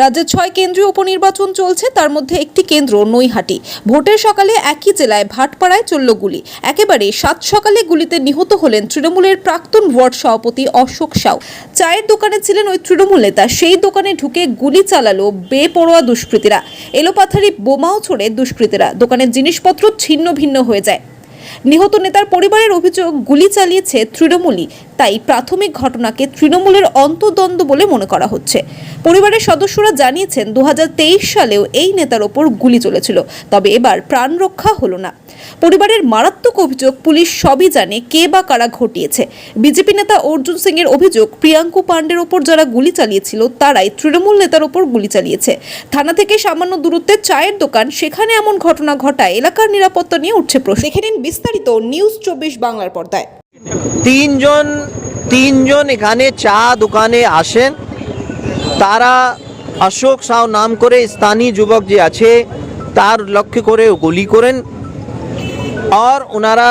রাজ্যের ছয় কেন্দ্রীয় উপনির্বাচন চলছে, তার মধ্যে একটি কেন্দ্র নৈহাটি। ভোটের সকালে একই জেলায় ভাটপাড়ায় চলল গুলি। একেবারে সাত সকালে গুলিতে নিহত হলেন তৃণমূলের প্রাক্তন ওয়ার্ড সভাপতি অশোক সাউ। চায়ের দোকানে ছিলেন ওই তৃণমূল নেতা, সেই দোকানে ঢুকে গুলি চালালো বেপরোয়া দুষ্কৃতীরা। এলোপাথারি বোমাও ছোড়ে দুষ্কৃতীরা। দোকানের জিনিসপত্র ছিন্ন ভিন্ন হয়ে যায়। নিহত নেতার পরিবারের অভিযোগ, গুলি চালিয়েছে তৃণমূলই। তাই প্রাথমিক ঘটনাকে তৃণমূলের অন্তর্দ্বন্দ্ব বলে মনে করা হচ্ছে। পরিবারের সদস্যরা জানিয়েছেন, দুহাজার তেইশ সালেও এই নেতার ওপর গুলি চলেছিল, তবে এবার প্রাণ রক্ষা হলো না। পরিবারের মারাত্মক অভিযোগ, পুলিশ সবই জানে কে বা কারা ঘটিয়েছে। বিজেপি নেতা অর্জুন সিং এর অভিযোগ, প্রিয়াঙ্কু পাণ্ডের ওপর যারা গুলি চালিয়েছিল, তারাই তৃণমূল নেতার ওপর গুলি চালিয়েছে। থানা থেকে সামান্য দূরত্বে চায়ের দোকান, সেখানে এমন ঘটনা ঘটায় এলাকার নিরাপত্তা নিয়ে উঠছে প্রশ্ন। দেখে নিন বিস্তারিত নিউজ চব্বিশ বাংলার পর্দায়। তিনজন তিনজন এখানে চা দোকানে আসেন। তারা অশোক সাউ নাম করে স্থানীয় যুবক যে আছে, তার লক্ষ্য করে গুলি করেন। আর ওনারা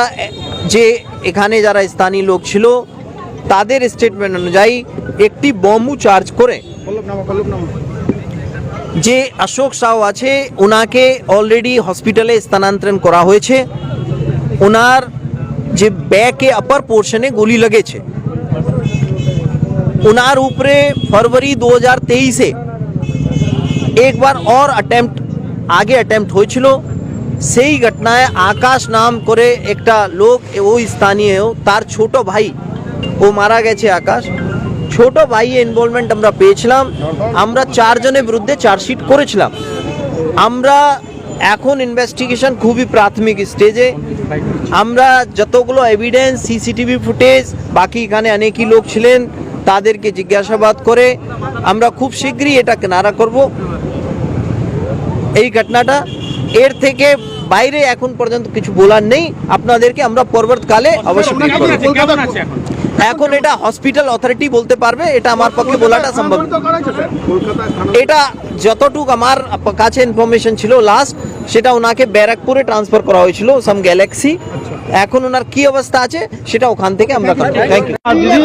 যে এখানে যারা স্থানীয় লোক ছিল, তাদের স্টেটমেন্ট অনুযায়ী একটি বম্বু চার্জ করে। যে অশোক সাউ আছে, ওনাকে অলরেডি হসপিটালে স্থানান্তরণ করা হয়েছে। ওনার যে ব্যাকে আপার পোর্শনে গুলি লেগেছে। ওনার উপরে ফরওয়ারি দু হাজার তেইশে একবার অর অ্যাটেম্প্ট আগে অ্যাটেম্প্ট হয়েছিল। সেই ঘটনায় আকাশ নাম করে একটা লোক ও স্থানীয়, তার ছোট ভাই, ও মারা গেছে আকাশ। ছোট ভাই ইনভলভমেন্ট আমরা পেয়েছিলাম। আমরা চারজনের বিরুদ্ধে চার্জশিট করেছিলাম। আমরা এখন ইনভেস্টিগেশন খুবই প্রাথমিক স্টেজে আমরা যতগুলো এভিডেন্স সিসিটিভি ফুটেজ বাকি এখানে অনেকই লোক ছিলেন তাদেরকে জিজ্ঞাসাবাদ করে আমরা খুব শীঘ্রই এটা কিনারা করব। এই ঘটনাটা এর থেকে বাইরে এখন পর্যন্ত কিছু বলার নেই। আপনাদেরকে আমরা পরবর্তীকালে অবশ্যই। এখন এটা হসপিটাল অথরিটি বলতে পারবে এটা আমার পক্ষে বলাটা সম্ভব এটা যতটুক আমার কাছে ইনফরমেশন ছিল লাস্ট সেটা ওনাকে ব্যারাকপুরে ট্রান্সফার করা হয়েছিল সাম গ্যালাক্সি এখন ওনার কি অবস্থা আছে সেটা ওখান থেকে আমরা থ্যাংক ইউ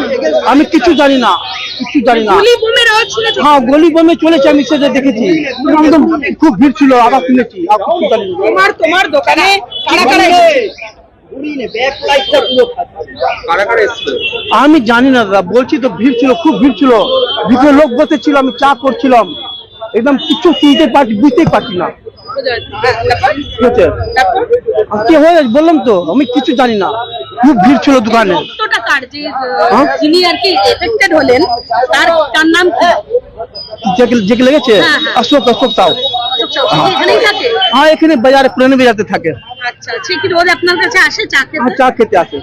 আমি কিছু জানি না কিছু জানি না। হ্যাঁ গলি বমে চলেছে আমি সেটা দেখেছি। একদম খুব ভিড় ছিল আবার শুনেছি তোমার তোমার দোকানে কারা কারা এসেছে? আমি জানি না দাদা বলছি তো ভিড় ছিল খুব ভিড় ছিল। ভিতরে লোক বসে ছিল আমি চা করছিলাম। একদম কিছু শুনতে পারছি বুঝতেই পারছি না। কি হয়ে গেছে বললাম তো আমি কিছু জানি না। খুব ভিড় ছিল দোকানে। হ্যাঁ? যিনি আর কি এফেক্টেড হলেন তার তার নাম কি? লেগেছে? হ্যাঁ, হ্যাঁ। অশোক অশোক তাও সাউ, হ্যাঁ এখানে বাজারে পুরানো বাজারে থাকে। আচ্ছা সে কি রোজ আপনার কাছে আসে চা হ্যাঁ চা খেতে আসে।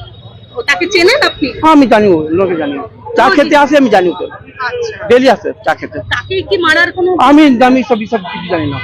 ও, তাকে চেনেন আপনি? হ্যাঁ আমি জানি ও, লোকে জানি। চা খেতে আসে আমি জানি ওকে। আচ্ছা। ডেলি আসে চা খেতে। তাকে কি মারার কোনো আমি আমি সব সব কিছু জানি না।